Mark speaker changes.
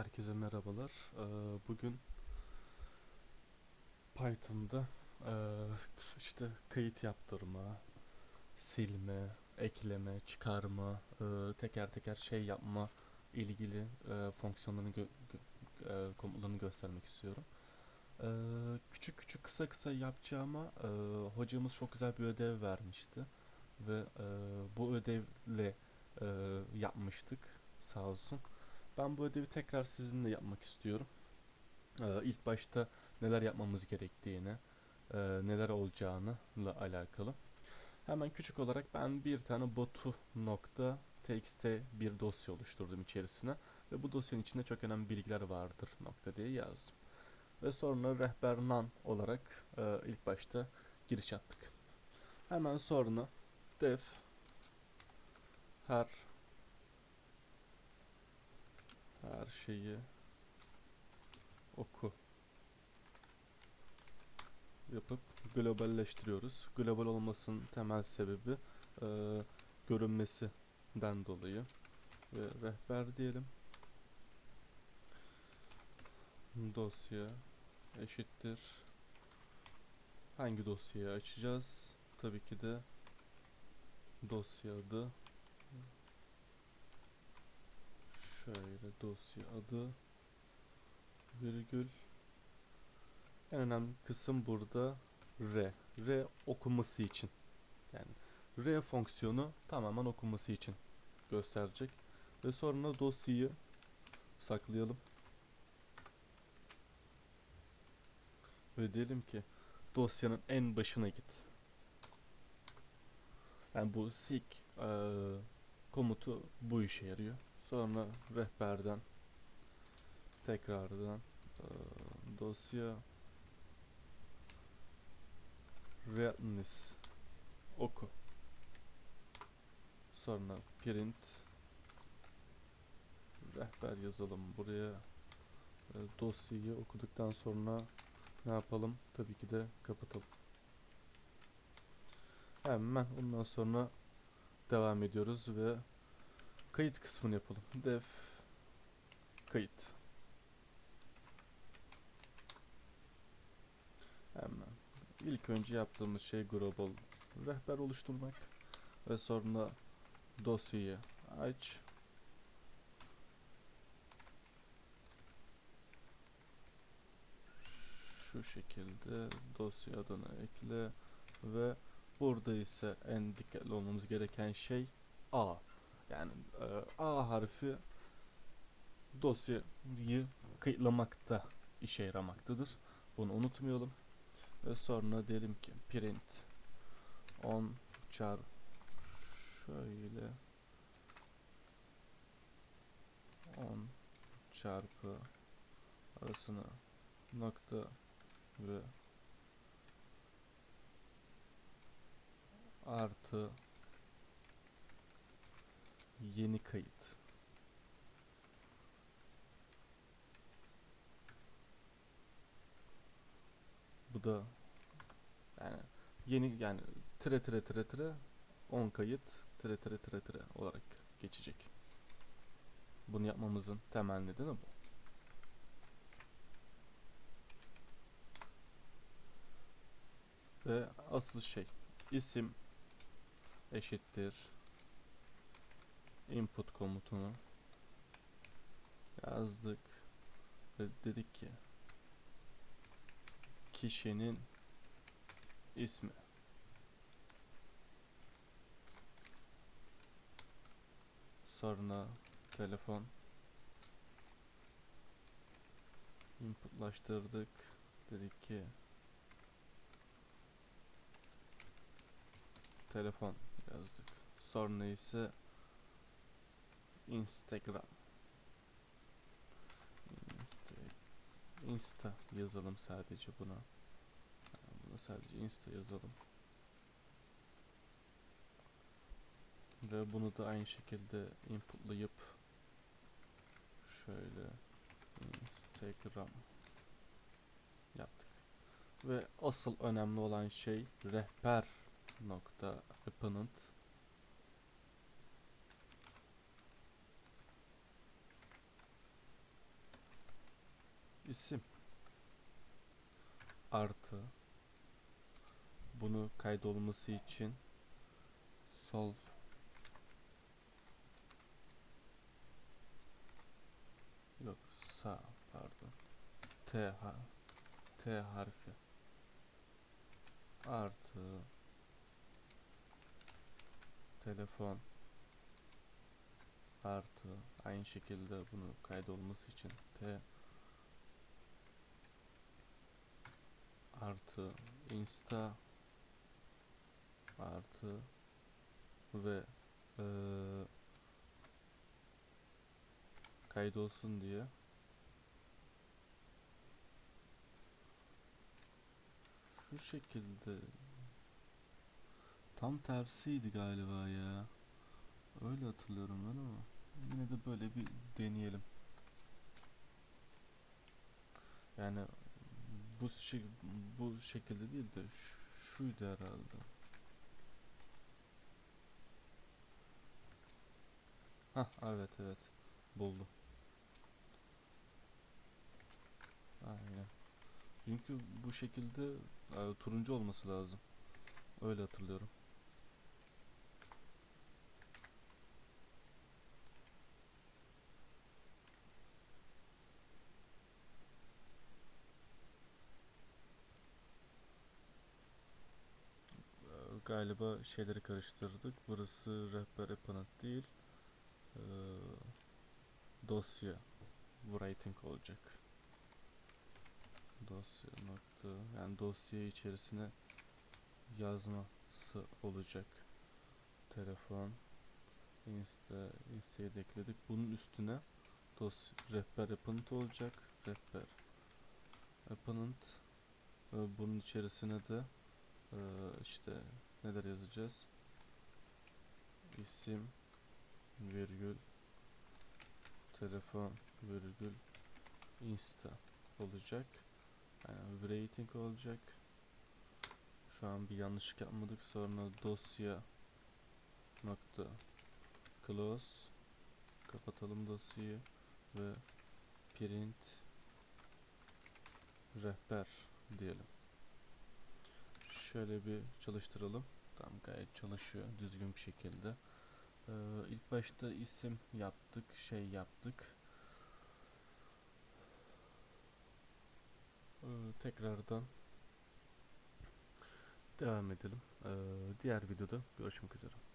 Speaker 1: Herkese merhabalar. Ee, Bugün Python'da eee, işte kayıt yaptırma, silme, ekleme, çıkarma, eee, teker teker şey yapma ilgili eee, fonksiyonlarını gö komutlarını göstermek istiyorum. Küçük küçük kısa kısa yapacağıma hocamız çok güzel bir ödev vermişti ve bu ödevle yapmıştık sağ olsun. Ben bu ödevi tekrar sizinle yapmak istiyorum. Ee, ilk başta neler yapmamız gerektiğini, e, neler olacağını ile alakalı. Hemen küçük olarak ben bir tane botu.txt bir dosya oluşturdum içerisine ve bu dosyanın içinde çok önemli bilgiler vardır nokta diye yazdım. Ve sonra rehber none olarak e, ilk başta giriş yaptık. Hemen sonra def her her şeyi oku yapıp globalleştiriyoruz. Global olmasının temel sebebi e, görünmesinden dolayı. Ve rehber diyelim. Dosya eşittir. Hangi dosyayı açacağız? Tabii ki de dosya adı. Şöyle dosya adı virgül en önemli kısım burada R. R okuması için. Yani R fonksiyonu tamamen okunması için gösterecek. Ve sonra dosyayı saklayalım. Ve diyelim ki dosyanın en başına git. Yani bu seek eee, komutu bu işe yarıyor. Sonra rehberden tekrardan eee, dosya readness oku. Sonra print rehber yazalım buraya. E, dosyayı okuduktan sonra ne yapalım? Tabii ki de kapatalım. Hemen ondan sonra devam ediyoruz ve kayıt kısmını yapalım def kayıt hemen İlk önce yaptığımız şey global rehber oluşturmak ve sonra dosyayı aç. Şu şekilde dosya adını ekle ve burada ise en dikkatli olmamız gereken şey A. Yani e, A harfi dosyayı kayıtlamakta işe yaramaktadır. Bunu unutmayalım ve sonra diyelim ki print on char şöyle 10 çarpı arasına nokta ve artı yeni kayıt Bu da yani yeni yani tire tire tire tire 10 kayıt tire tire tire tire olarak geçecek. Bunu yapmamızın temel nedeni bu. Ve asıl şey isim eşittir input komutunu yazdık ve dedik ki kişinin ismi. Sonra telefon inputlaştırdık. Dedik ki telefon yazdık. Sonra ise Instagram. Insta, Insta yazalım sadece buna. Buna sadece Insta yazalım. Ve bunu da aynı şekilde inputlayıp şöyle Instagram yaptık. Ve asıl önemli olan şey rehber nokta appendant isim artı bunu kaydolması için sol yok sağ pardon. T T harfi artı telefon artı aynı şekilde bunu kaydolması için T artı insta artı ve eee kaydolsun diye. Şu şekilde. Tam tersiydi galiba ya. Öyle hatırlıyorum ben ama yine de böyle bir deneyelim. Yani bu şey bu şekilde değil de şuydu herhalde. Hah evet evet. Buldum. Aynen. Çünkü bu şekilde e, turuncu olması lazım. Öyle hatırlıyorum Ee, galiba şeyleri karıştırdık. Burası rehber append değil. Ee, dosya writing olacak. Dosya nokta yani dosya içerisine yazması olacak. Telefon insta insta'yı ekledik. Bunun üstüne dosya rehber append olacak. Rehber append Ee, bunun içerisine de ee, işte neler yazacağız? İsim virgül telefon virgül insta olacak. Yani rating olacak. Şu an bir yanlışlık yapmadık. Sonra dosya nokta close kapatalım dosyayı ve print rehber diyelim. Şöyle bir çalıştıralım. Tamam gayet çalışıyor düzgün bir şekilde. Ee, ilk başta isim yaptık, şey yaptık. Ee, tekrardan devam edelim. Ee, diğer videoda görüşmek üzere.